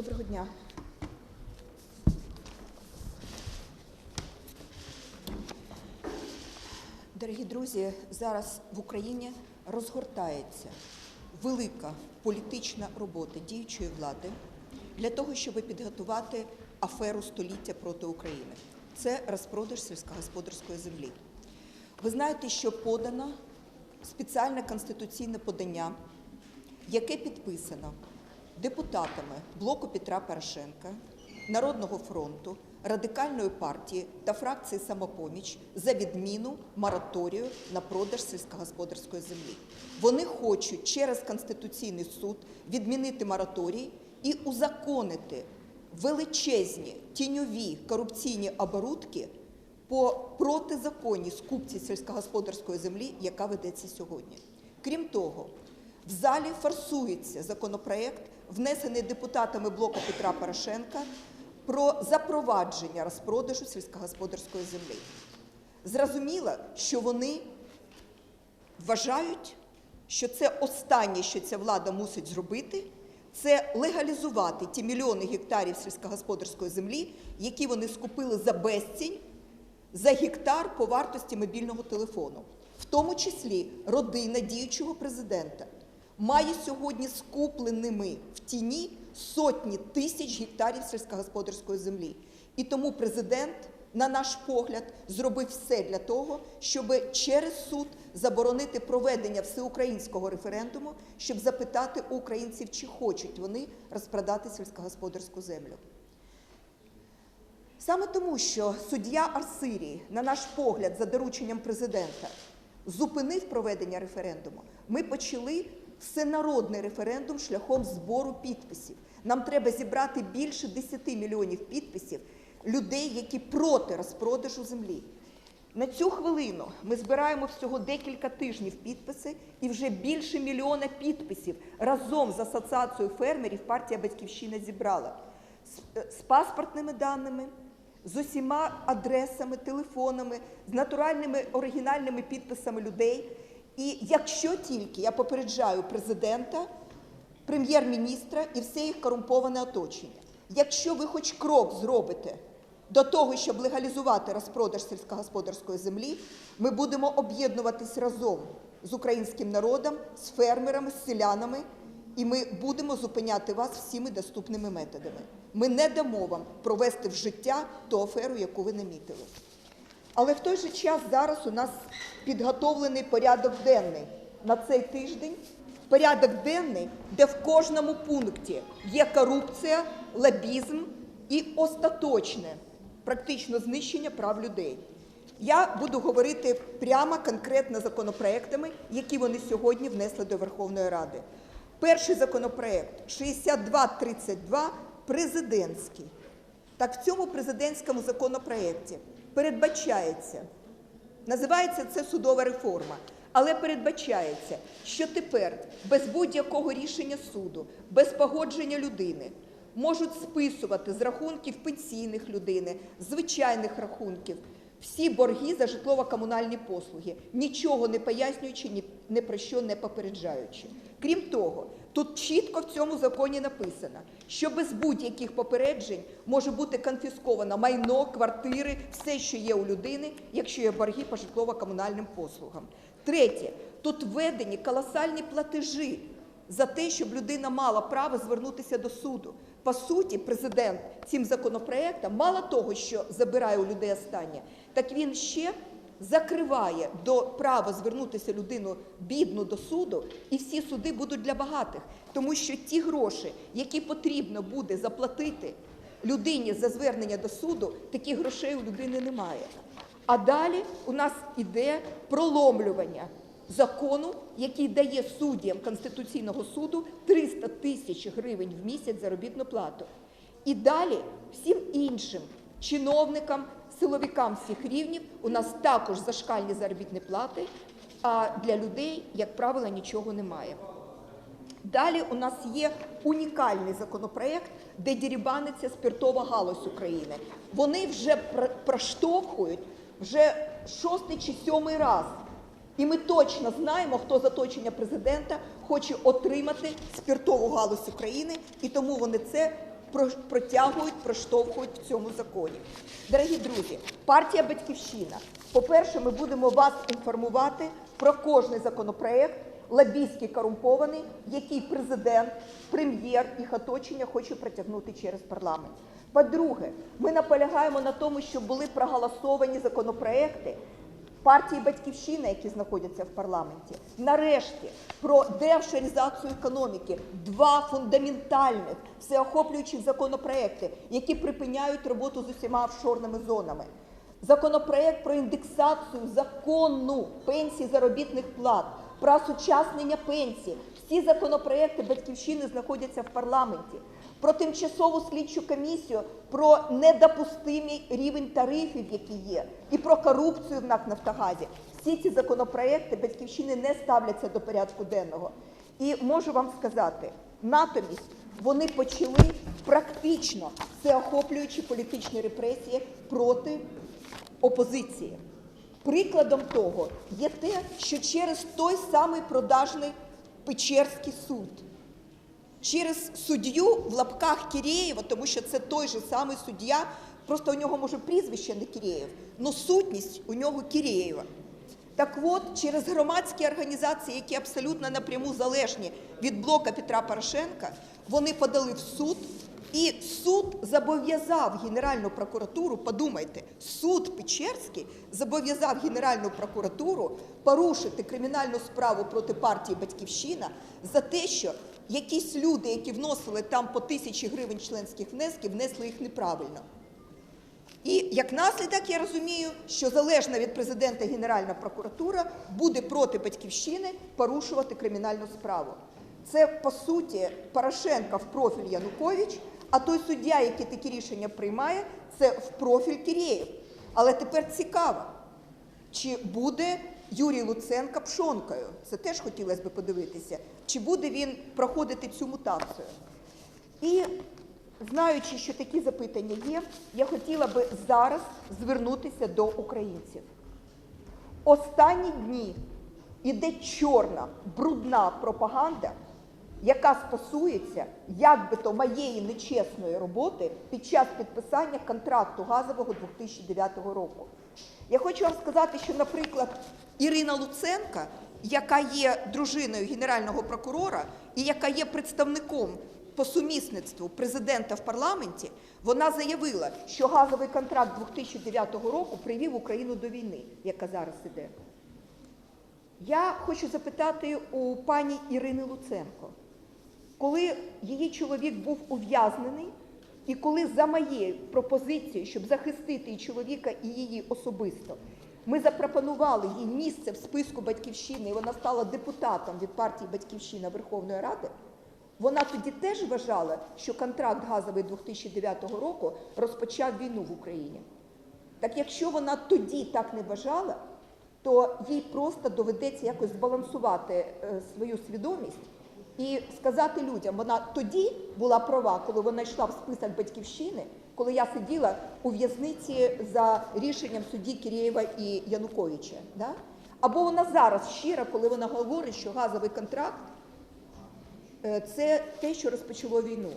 Доброго дня. Дорогі друзі, зараз в Україні розгортається велика політична робота діючої влади для того, щоб підготувати аферу століття проти України. Це розпродаж сільськогосподарської землі. Ви знаєте, що подано спеціальне конституційне подання, яке підписано депутатами блоку Петра Порошенка, Народного фронту, Радикальної партії та фракції Самопоміч за відміну мораторію на продаж сільськогосподарської землі. Вони хочуть через Конституційний суд відмінити мораторій і узаконити величезні тіньові корупційні оборудки по протизаконній скупці сільськогосподарської землі, яка ведеться сьогодні. Крім того, в залі форсується законопроект, внесений депутатами блоку Петра Порошенка, про запровадження розпродажу сільськогосподарської землі. Зрозуміло, що вони вважають, що це останнє, що ця влада мусить зробити, це легалізувати ті мільйони гектарів сільськогосподарської землі, які вони скупили за безцінь за гектар по вартості мобільного телефону. В тому числі родина діючого президента має сьогодні скупленими в тіні сотні тисяч гектарів сільськогосподарської землі. І тому президент, на наш погляд, зробив все для того, щоб через суд заборонити проведення всеукраїнського референдуму, щоб запитати українців, чи хочуть вони розпродати сільськогосподарську землю. Саме тому, що суддя Арсирій, на наш погляд, за дорученням президента, зупинив проведення референдуму, ми почали всенародний референдум шляхом збору підписів. Нам треба зібрати більше 10 мільйонів підписів людей, які проти розпродажу землі. На цю хвилину ми збираємо всього декілька тижнів підписи, і вже більше мільйона підписів разом з асоціацією фермерів партія Батьківщина зібрала з, е, з паспортними даними, з усіма адресами, телефонами, з натуральними оригінальними підписами людей. І якщо тільки я попереджаю президента, прем'єр-міністра і все їх корумповане оточення, якщо ви хоч крок зробите до того, щоб легалізувати розпродаж сільськогосподарської землі, ми будемо об'єднуватись разом з українським народом, з фермерами, з селянами, і ми будемо зупиняти вас всіми доступними методами. Ми не дамо вам провести в життя ту аферу, яку ви намітили. Але в той же час зараз у нас підготовлений порядок денний на цей тиждень. Порядок денний, де в кожному пункті є корупція, лобізм і остаточне практично знищення прав людей. Я буду говорити прямо конкретно законопроектами, які вони сьогодні внесли до Верховної Ради. Перший законопроект 6232 президентський. Так в цьому президентському законопроекті передбачається, називається це судова реформа, але передбачається, що тепер без будь-якого рішення суду, без погодження людини можуть списувати з рахунків пенсійних людини, звичайних рахунків всі борги за житлово-комунальні послуги, нічого не пояснюючи, ні, про що не попереджаючи. Крім того, тут чітко в цьому законі написано, що без будь-яких попереджень може бути конфісковано майно, квартири, все, що є у людини, якщо є борги по житлово-комунальним послугам. Третє, тут введені колосальні платежі за те, щоб людина мала право звернутися до суду. По суті, президент цим законопроектом мало того, що забирає у людей останнє, так він ще закриває до права звернутися людину бідну до суду, і всі суди будуть для багатих, тому що ті гроші, які потрібно буде заплатити людині за звернення до суду, таких грошей у людини немає. А далі у нас іде проломлювання закону, який дає суддям Конституційного суду 300 тисяч гривень в місяць заробітну плату. І далі всім іншим чиновникам, силовикам всіх рівнів у нас також зашкальні заробітні плати, а для людей, як правило, нічого немає. Далі у нас є унікальний законопроект, де дірібаниться спиртова галузь України. Вони вже проштовхують вже шостий чи сьомий раз. І ми точно знаємо, хто з оточення президента хоче отримати спиртову галузь України, і тому вони це протягують, проштовхують в цьому законі. Дорогі друзі, партія Батьківщина. По-перше, ми будемо вас інформувати про кожний законопроект, лобійський корумпований, який президент, прем'єр, їх оточення хоче протягнути через парламент. По-друге, ми наполягаємо на тому, щоб були проголосовані законопроекти партії Батьківщина, які знаходяться в парламенті. Нарешті про деофшоризацію економіки два фундаментальних всеохоплюючих законопроекти, які припиняють роботу з усіма офшорними зонами. Законопроект про індексацію законну пенсій заробітних плат, про осучаснення пенсій. Всі законопроекти батьківщини знаходяться в парламенті. Про тимчасову слідчу комісію, про недопустимий рівень тарифів, які є, і про корупцію в НАК Нафтогазі. Всі ці законопроекти батьківщини не ставляться до порядку денного. І можу вам сказати, натомість вони почали практично всеохоплюючі політичні репресії проти опозиції. Прикладом того є те, що через той самий продажний Печерський суд, через суддю в лапках Кірєєва, тому що це той же самий суддя, просто у нього може прізвище не Кірєєв, але сутність у нього Кірєєва. Так от, через громадські організації, які абсолютно напряму залежні від блока Петра Порошенка, вони подали в суд, і суд зобов'язав Генеральну прокуратуру, подумайте, суд Печерський зобов'язав Генеральну прокуратуру порушити кримінальну справу проти партії Батьківщина за те, що якісь люди, які вносили там по тисячі гривень членських внесків, внесли їх неправильно. І як наслідок я розумію, що залежна від президента Генеральна прокуратура буде проти батьківщини порушувати кримінальну справу. Це по суті Порошенка в профіль Янукович, а той суддя, який такі рішення приймає, це в профіль Кірєєв. Але тепер цікаво, чи буде Юрій Луценко пшонкою? Це теж хотілося б подивитися. Чи буде він проходити цю мутацію? І знаючи, що такі запитання є, я хотіла би зараз звернутися до українців. Останні дні іде чорна, брудна пропаганда, яка стосується як би то моєї нечесної роботи під час підписання контракту газового 2009 року. Я хочу вам сказати, що, наприклад, Ірина Луценка, яка є дружиною генерального прокурора і яка є представником по сумісництву президента в парламенті, вона заявила, що газовий контракт 2009 року привів Україну до війни, яка зараз іде. Я хочу запитати у пані Ірини Луценко, коли її чоловік був ув'язнений, і коли за моєю пропозицією, щоб захистити і чоловіка, і її особисто, ми запропонували їй місце в списку батьківщини, і вона стала депутатом від партії Батьківщина Верховної Ради. Вона тоді теж вважала, що контракт газовий 2009 року розпочав війну в Україні. Так якщо вона тоді так не вважала, то їй просто доведеться якось збалансувати е, свою свідомість і сказати людям, вона тоді була права, коли вона йшла в список батьківщини, коли я сиділа у в'язниці за рішенням судді Кирєєва і Януковича. Да? Або вона зараз щира, коли вона говорить, що газовий контракт е, це те, що розпочало війну.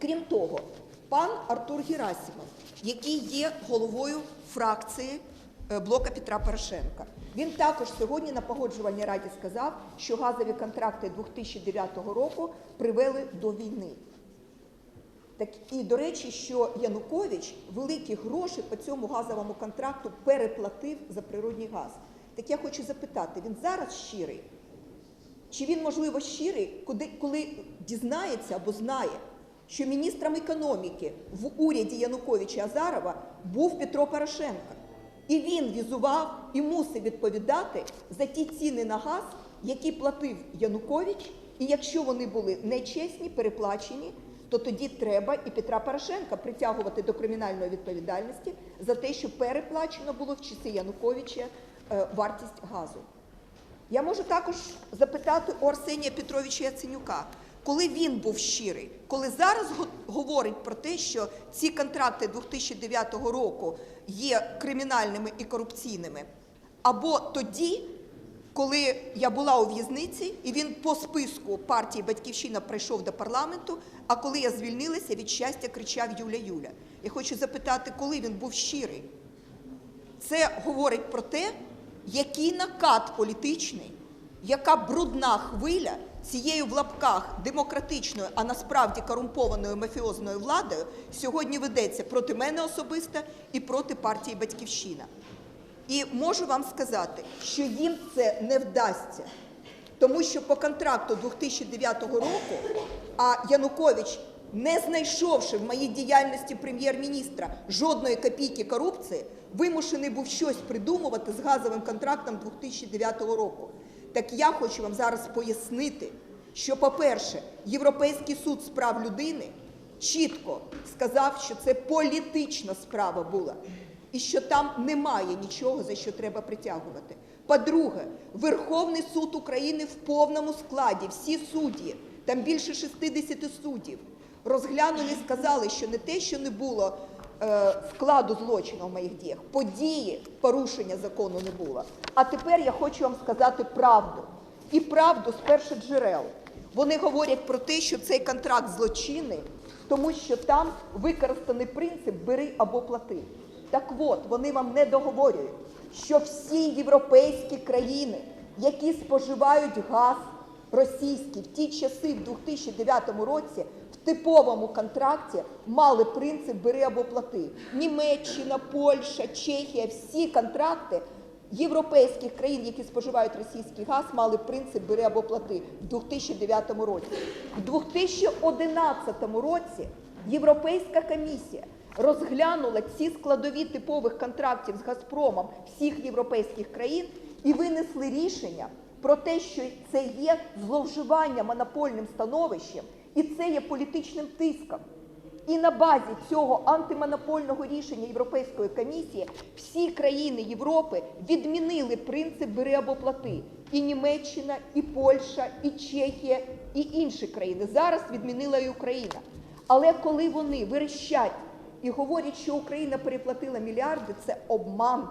Крім того, пан Артур Герасимов, який є головою фракції блока Петра Порошенка, він також сьогодні на погоджувальній раді сказав, що газові контракти 2009 року привели до війни. Так і до речі, що Янукович великі гроші по цьому газовому контракту переплатив за природний газ. Так я хочу запитати, він зараз щирий? Чи він, можливо, щирий, коли дізнається або знає, що міністром економіки в уряді Януковича Азарова був Петро Порошенко? І він візував і мусив відповідати за ті ціни на газ, які платив Янукович, і якщо вони були нечесні, переплачені, то тоді треба і Петра Порошенка притягувати до кримінальної відповідальності за те, що переплачено було в часи Януковича е, вартість газу. Я можу також запитати у Арсенія Петровича Яценюка, коли він був щирий, коли зараз говорить про те, що ці контракти 2009 року є кримінальними і корупційними, або тоді, коли я була у в'язниці, і він по списку партії Батьківщина прийшов до парламенту. А коли я звільнилася, від щастя кричав Юля Юля. Я хочу запитати, коли він був щирий. Це говорить про те, який накат політичний, яка брудна хвиля цією в лапках демократичною, а насправді корумпованою мафіозною владою сьогодні ведеться проти мене особисто і проти партії Батьківщина. І можу вам сказати, що їм це не вдасться, тому що по контракту 2009 року, а Янукович, не знайшовши в моїй діяльності прем'єр-міністра жодної копійки корупції, вимушений був щось придумувати з газовим контрактом 2009 року. Так я хочу вам зараз пояснити, що, по-перше, Європейський суд з прав людини чітко сказав, що це політична справа була і що там немає нічого, за що треба притягувати. По-друге, Верховний суд України в повному складі, всі судді, там більше 60 суддів, розглянули і сказали, що не те, що не було складу злочину в моїх діях, події порушення закону не було. А тепер я хочу вам сказати правду. І правду з перших джерел. Вони говорять про те, що цей контракт злочинний, тому що там використаний принцип бери або плати. Так от, вони вам не договорюють, що всі європейські країни, які споживають газ російський в ті часи, в 2009 році, типовому контракті мали принцип бери або плати. Німеччина, Польща, Чехія, всі контракти європейських країн, які споживають російський газ, мали принцип бери або плати в 2009 році. В 2011 році Європейська комісія розглянула ці складові типових контрактів з Газпромом всіх європейських країн і винесли рішення про те, що це є зловживання монопольним становищем, і це є політичним тиском. І на базі цього антимонопольного рішення Європейської комісії всі країни Європи відмінили принцип бери або плати. І Німеччина, і Польща, і Чехія, і інші країни. Зараз відмінила і Україна. Але коли вони верещать і говорять, що Україна переплатила мільярди, це обман.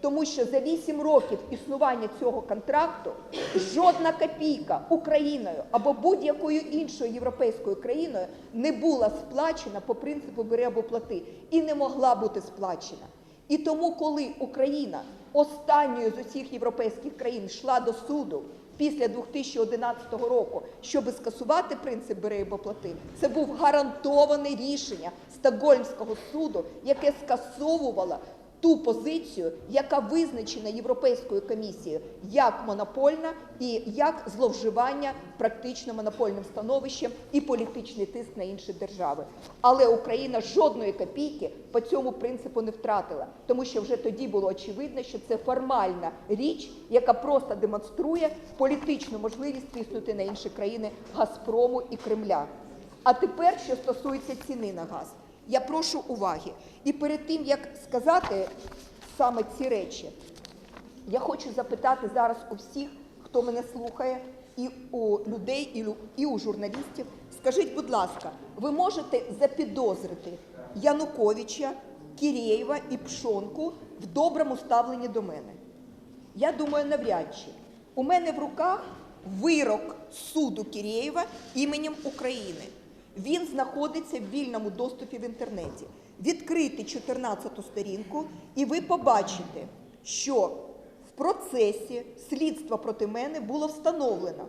Тому що за 8 років існування цього контракту жодна копійка Україною або будь-якою іншою європейською країною не була сплачена по принципу бери або плати і не могла бути сплачена. І тому, коли Україна останньою з усіх європейських країн йшла до суду після 2011 року, щоб скасувати принцип бери або плати, це був гарантоване рішення Стокгольмського суду, яке скасовувало ту позицію, яка визначена Європейською комісією як монопольна і як зловживання практично монопольним становищем і політичний тиск на інші держави. Але Україна жодної копійки по цьому принципу не втратила, тому що вже тоді було очевидно, що це формальна річ, яка просто демонструє політичну можливість тиснути на інші країни Газпрому і Кремля. А тепер, що стосується ціни на газ. Я прошу уваги. І перед тим, як сказати саме ці речі, я хочу запитати зараз у всіх, хто мене слухає, і у людей, і у- журналістів. Скажіть, будь ласка, ви можете запідозрити Януковича, Кірєєва і Пшонку в доброму ставленні до мене? Я думаю, навряд чи. У мене в руках вирок суду Кірєєва іменем України. Він знаходиться в вільному доступі в інтернеті. Відкрити 14 сторінку, і ви побачите, що в процесі слідства проти мене було встановлено,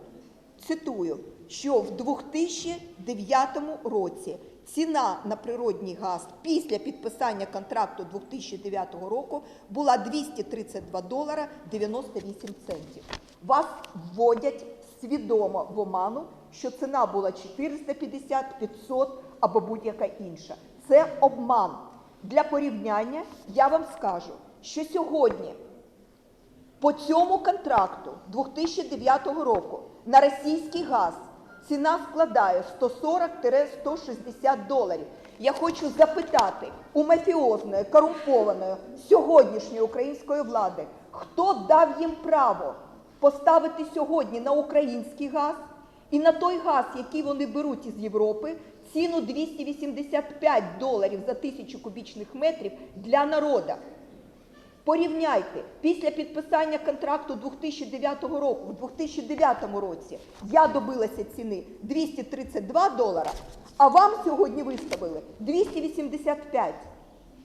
цитую, що в 2009 році ціна на природній газ після підписання контракту 2009 року була 232 долара 98 центів. Вас вводять свідомо в оману, що ціна була 450, 500 або будь-яка інша. Це обман. Для порівняння я вам скажу, що сьогодні по цьому контракту 2009 року на російський газ ціна складає 140-160 доларів. Я хочу запитати у мафіозної, корумпованої сьогоднішньої української влади, хто дав їм право поставити сьогодні на український газ і на той газ, який вони беруть із Європи, ціну 285 доларів за тисячу кубічних метрів для народа. Порівняйте, після підписання контракту 2009 року, в 2009 році я добилася ціни 232 долара, а вам сьогодні виставили 285.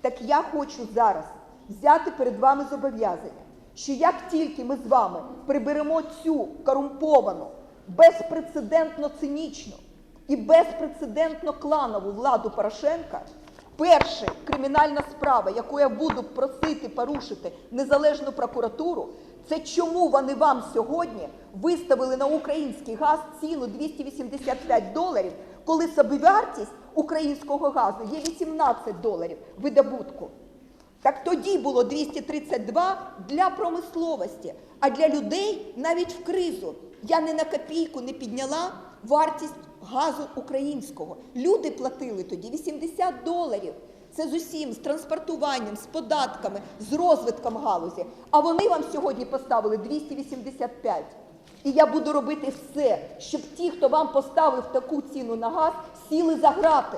Так я хочу зараз взяти перед вами зобов'язання, що як тільки ми з вами приберемо цю корумповану, безпрецедентно цинічну і безпрецедентно кланову владу Порошенка, перша кримінальна справа, яку я буду просити порушити незалежну прокуратуру, це чому вони вам сьогодні виставили на український газ ціну 285 доларів, коли собівартість українського газу є 18 доларів видобутку. Так тоді було 232 для промисловості, а для людей навіть в кризу я не на копійку не підняла вартість газу українського. Люди платили тоді 80 доларів. Це з усім, з транспортуванням, з податками, з розвитком галузі. А вони вам сьогодні поставили 285. І я буду робити все, щоб ті, хто вам поставив таку ціну на газ, сіли за грати.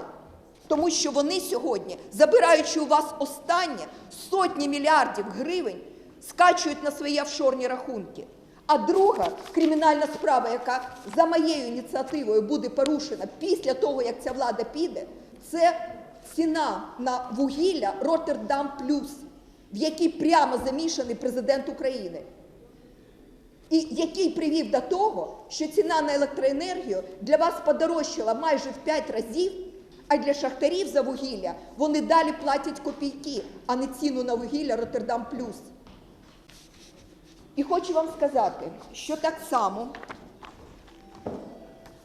Тому що вони сьогодні, забираючи у вас останнє сотні мільярдів гривень, скачують на свої офшорні рахунки. А друга кримінальна справа, яка за моєю ініціативою буде порушена після того, як ця влада піде, це ціна на вугілля Роттердам Плюс, в якій прямо замішаний президент України. І який привів до того, що ціна на електроенергію для вас подорожчала майже в 5 разів, а для шахтарів за вугілля вони далі платять копійки, а не ціну на вугілля Роттердам Плюс. І хочу вам сказати, що так само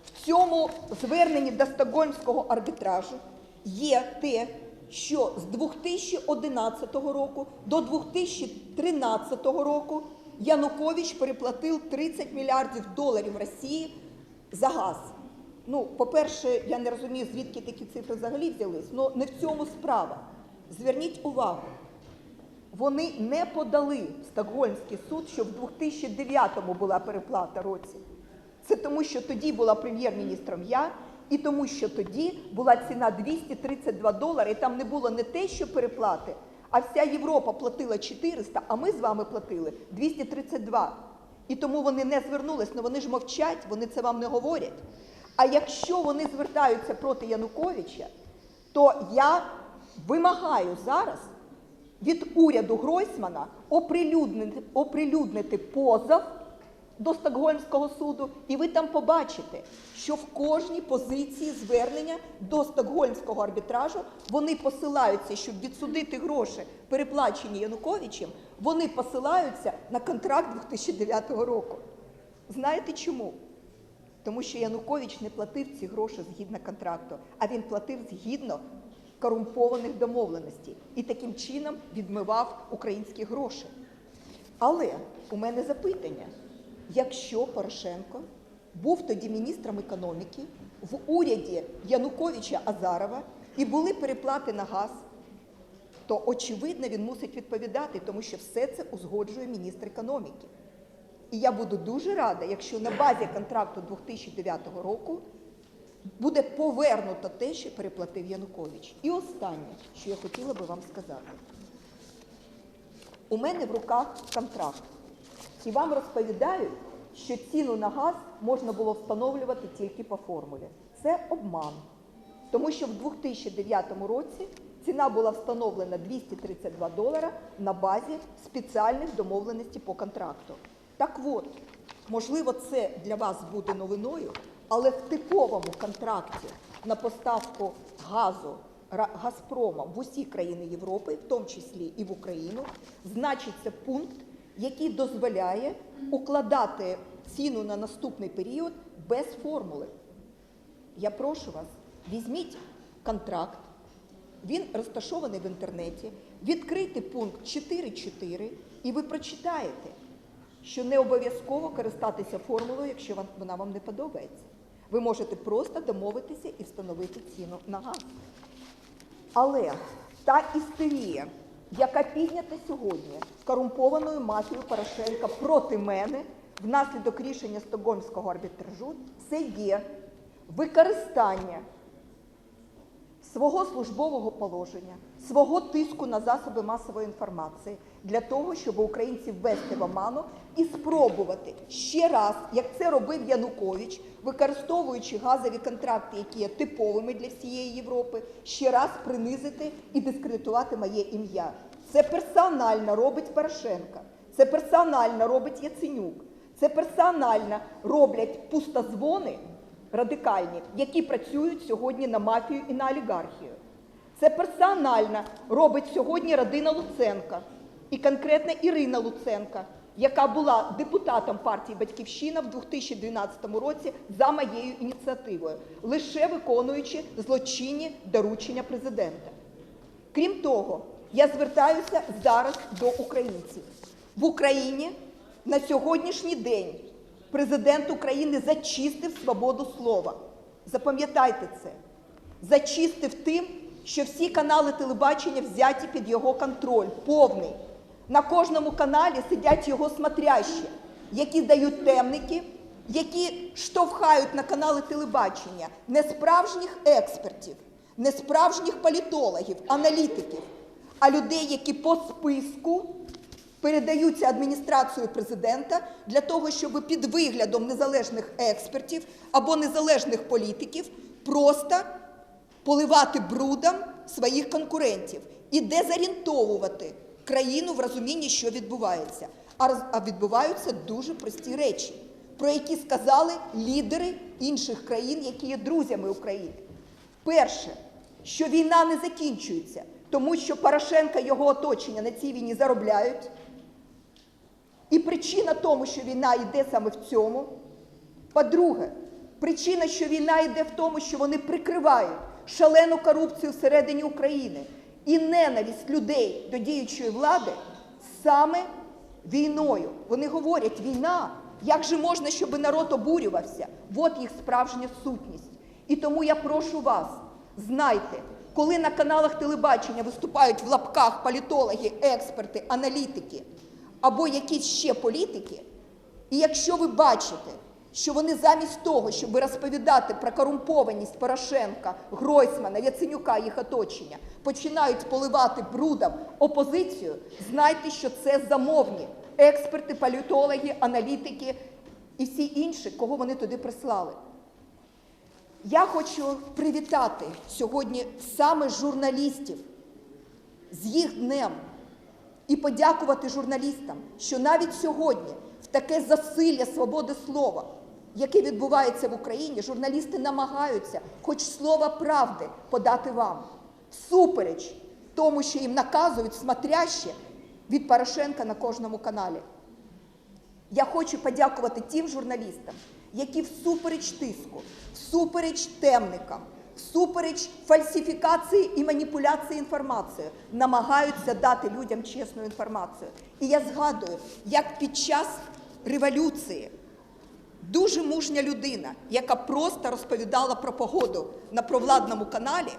в цьому зверненні до Стокгольмського арбітражу є те, що з 2011 року до 2013 року Янукович переплатив 30 мільярдів доларів Росії за газ. Ну, по-перше, я не розумію, звідки такі цифри взагалі взялись, але не в цьому справа. Зверніть увагу, вони не подали в Стокгольмський суд, що в 2009-му була переплата році. Це тому, що тоді була прем'єр-міністром я, і тому, що тоді була ціна 232 долари, і там не було не те, що переплати, а вся Європа платила 400, а ми з вами платили 232. І тому вони не звернулись, але вони ж мовчать, вони це вам не говорять. А якщо вони звертаються проти Януковича, то я вимагаю зараз від уряду Гройсмана оприлюднити, оприлюднити позов до Стокгольмського суду, і ви там побачите, що в кожній позиції звернення до Стокгольмського арбітражу вони посилаються, щоб відсудити гроші, переплачені Януковичем, вони посилаються на контракт 2009 року. Знаєте чому? Тому що Янукович не платив ці гроші згідно контракту, а він платив згідно корумпованих домовленостей і таким чином відмивав українські гроші. Але у мене запитання: якщо Порошенко був тоді міністром економіки в уряді Януковича Азарова і були переплати на газ, то очевидно він мусить відповідати, тому що все це узгоджує міністр економіки. І я буду дуже рада, якщо на базі контракту 2009 року буде повернуто те, що переплатив Янукович. І останнє, що я хотіла би вам сказати. У мене в руках контракт. І вам розповідають, що ціну на газ можна було встановлювати тільки по формулі. Це обман. Тому що в 2009 році ціна була встановлена 232 долара на базі спеціальних домовленостей по контракту. Так от, можливо, це для вас буде новиною, але в типовому контракті на поставку газу Газпромом в усі країни Європи, в тому числі і в Україну, значиться пункт, який дозволяє укладати ціну на наступний період без формули. Я прошу вас, візьміть контракт, він розташований в інтернеті, відкрийте пункт 4.4 і ви прочитаєте, що не обов'язково користатися формулою, якщо вона вам не подобається. Ви можете просто домовитися і встановити ціну на газ. Але та істерія, яка піднята сьогодні корумпованою мафією Порошенка проти мене внаслідок рішення Стокгольмського арбітражу, це є використання свого службового положення, свого тиску на засоби масової інформації для того, щоб українців ввести в оману і спробувати ще раз, як це робив Янукович, використовуючи газові контракти, які є типовими для всієї Європи, ще раз принизити і дискредитувати моє ім'я. Це персонально робить Порошенка, це персонально робить Яценюк, це персонально роблять пустозвони радикальні, які працюють сьогодні на мафію і на олігархію. Це персонально робить сьогодні родина Луценка і конкретно Ірина Луценка, яка була депутатом партії Батьківщина в 2012 році за моєю ініціативою, лише виконуючи злочинні доручення президента. Крім того, я звертаюся зараз до українців. В Україні на сьогоднішній день президент України зачистив свободу слова. Запам'ятайте це. Зачистив тим, що всі канали телебачення взяті під його контроль, повний. На кожному каналі сидять його смотрящі, які дають темники, які штовхають на канали телебачення не справжніх експертів, не справжніх політологів, аналітиків, а людей, які по списку передаються адміністрацією президента для того, щоб під виглядом незалежних експертів або незалежних політиків просто поливати брудом своїх конкурентів і дезорієнтовувати країну в розумінні, що відбувається. А відбуваються дуже прості речі, про які сказали лідери інших країн, які є друзями України. Перше, що війна не закінчується, тому що Порошенка його оточення на цій війні заробляють. І причина тому, що війна йде саме в цьому. По-друге, причина, що війна йде в тому, що вони прикривають шалену корупцію всередині України і ненависть людей до діючої влади саме війною. Вони говорять, війна, як же можна, щоб народ обурювався? От їх справжня сутність. І тому я прошу вас, знайте, коли на каналах телебачення виступають в лапках політологи, експерти, аналітики або якісь ще політики, і якщо ви бачите, що вони замість того, щоб розповідати про корумпованість Порошенка, Гройсмана, Яценюка їх оточення, починають поливати брудом опозицію, знайте, що це замовні експерти, політологи, аналітики і всі інші, кого вони туди прислали. Я хочу привітати сьогодні саме журналістів з їх днем і подякувати журналістам, що навіть сьогодні, в таке засилля свободи слова, яке відбувається в Україні, журналісти намагаються хоч слово правди подати вам, всупереч тому, що їм наказують смотряще від Порошенка на кожному каналі. Я хочу подякувати тим журналістам, які всупереч тиску, всупереч темникам, всупереч фальсифікації і маніпуляції інформацією намагаються дати людям чесну інформацію. І я згадую, як під час революції дуже мужня людина, яка просто розповідала про погоду на провладному каналі,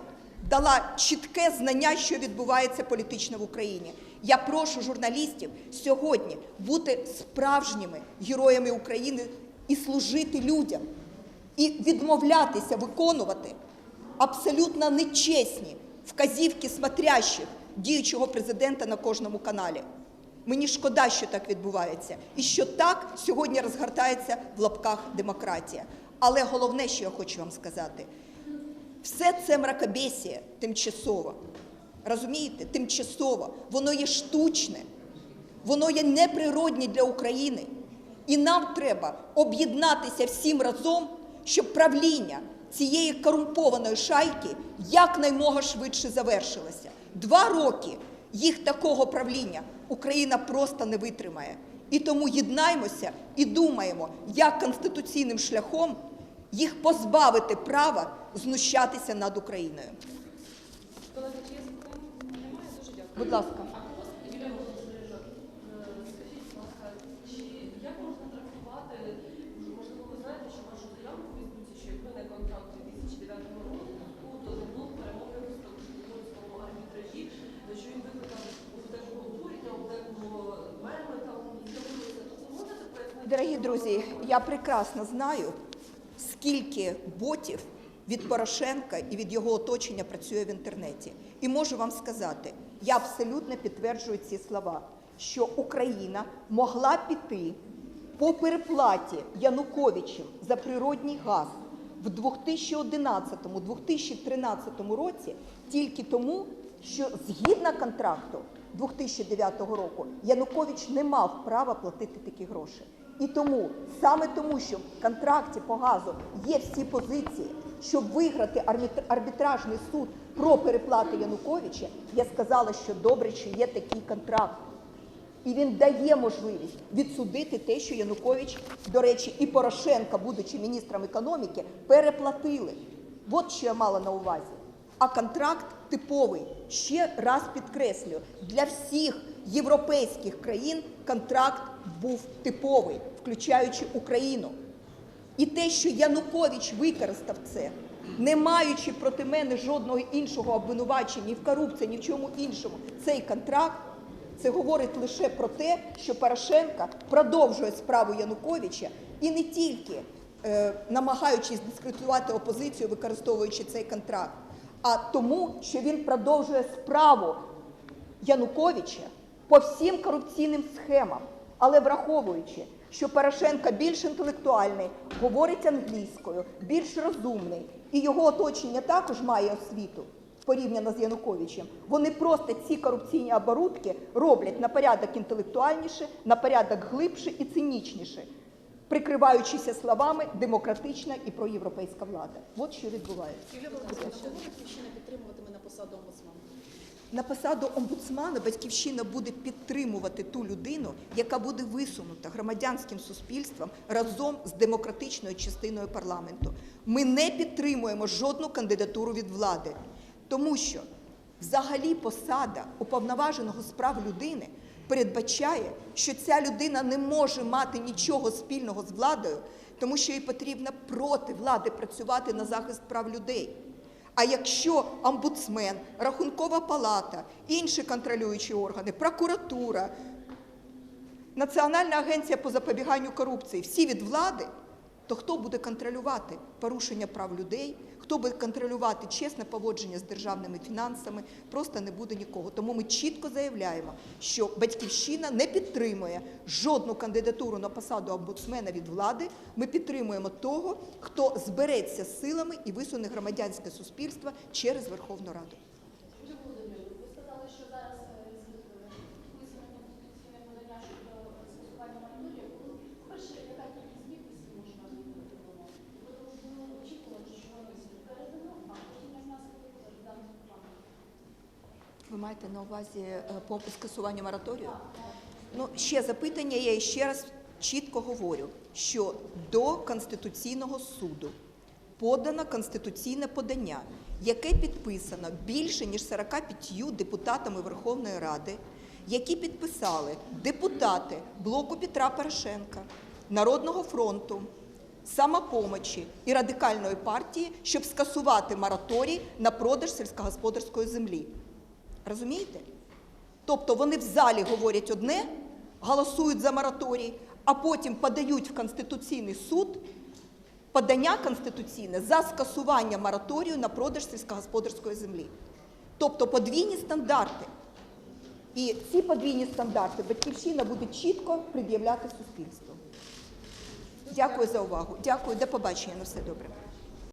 дала чітке знання, що відбувається політично в Україні. Я прошу журналістів сьогодні бути справжніми героями України і служити людям, і відмовлятися виконувати абсолютно нечесні вказівки смотрящих діючого президента на кожному каналі. Мені шкода, що так відбувається, і що так сьогодні розгортається в лапках демократія. Але головне, що я хочу вам сказати, все це мракобесія тимчасово. Розумієте? Тимчасово. Воно є штучне, воно є неприродне для України. І нам треба об'єднатися всім разом, щоб правління цієї корумпованої шайки якнаймога швидше завершилося. Два роки їх такого правління Україна просто не витримає. І тому єднаймося і думаємо, як конституційним шляхом їх позбавити права знущатися над Україною. Будь ласка. Юлія Володимирівна, е, скажіть, будь ласка, чи як можна трактувати, можливо, ви знаєте, що вашу заяву у Фейсбуці, що якби не контракт у 2009 року, то не було б перемоги в Стокгольмському арбітражі, за що він викликав у декого обурення, у декого меми там з'явилися. Тобто можете пояснити? Дорогі друзі, я прекрасно знаю, скільки ботів від Порошенка і від його оточення працює в інтернеті. І можу вам сказати, я абсолютно підтверджую ці слова, що Україна могла піти по переплаті Януковичем за природній газ в 2011-2013 році тільки тому, що згідно контракту 2009 року Янукович не мав права платити такі гроші. І тому, саме тому, що в контракті по газу є всі позиції, щоб виграти арбітр- арбітражний суд про переплати Януковича, я сказала, що добре, що є такий контракт. І він дає можливість відсудити те, що Янукович, до речі, і Порошенка, будучи міністром економіки, переплатили. От що я мала на увазі. А контракт типовий. Ще раз підкреслюю, для всіх європейських країн контракт був типовий, включаючи Україну. І те, що Янукович використав це, не маючи проти мене жодного іншого обвинувачення ні в корупції, ні в чому іншому, цей контракт, це говорить лише про те, що Порошенко продовжує справу Януковича і не тільки е, намагаючись дискредитувати опозицію, використовуючи цей контракт, а тому, що він продовжує справу Януковича по всім корупційним схемам, але враховуючи, що Порошенко більш інтелектуальний, говорить англійською, більш розумний, і його оточення також має освіту порівняно з Януковичем. Вони просто ці корупційні оборудки роблять на порядок інтелектуальніше, на порядок глибше і цинічніше, прикриваючися словами демократична і проєвропейська влада. От що відбувається. Юлія Володимирівна, кого батьківщина підтримуватиме на посаду омбудсмана? На посаду омбудсмана батьківщина буде підтримувати ту людину, яка буде висунута громадянським суспільством разом з демократичною частиною парламенту. Ми не підтримуємо жодну кандидатуру від влади, тому що взагалі посада уповноваженого з прав людини передбачає, що ця людина не може мати нічого спільного з владою, тому що їй потрібно проти влади працювати на захист прав людей. А якщо омбудсмен, рахункова палата, інші контролюючі органи, прокуратура, Національна агенція по запобіганню корупції, всі від влади, то хто буде контролювати порушення прав людей, хто буде контролювати чесне поводження з державними фінансами, просто не буде нікого. Тому ми чітко заявляємо, що батьківщина не підтримує жодну кандидатуру на посаду омбудсмена від влади. Ми підтримуємо того, хто збереться силами і висуне громадянське суспільство через Верховну Раду. Юлія Володимирівна, ви сказали, що зараз е, висунення конституційне подання щодо скасування мораторію. Ну, Перше, яка кількість підписів може нас бути такому? Ви повинні очікувати, що воно передано, а потім як наслідок даного плану. Ви маєте на увазі е, по скасуванню мораторію? Ну, ще запитання, я ще раз чітко говорю, що до Конституційного суду подано конституційне подання, яке підписано більше ніж 45 депутатами Верховної Ради, які підписали депутати блоку Петра Порошенка, Народного фронту, самопомочі і радикальної партії, щоб скасувати мораторій на продаж сільськогосподарської землі. Розумієте? Тобто вони в залі говорять одне, голосують за мораторій, а потім подають в Конституційний суд подання конституційне за скасування мораторію на продаж сільськогосподарської землі. Тобто подвійні стандарти. І ці подвійні стандарти батьківщина буде чітко пред'являти суспільству. Дякую за увагу. Дякую, до побачення. На все добре.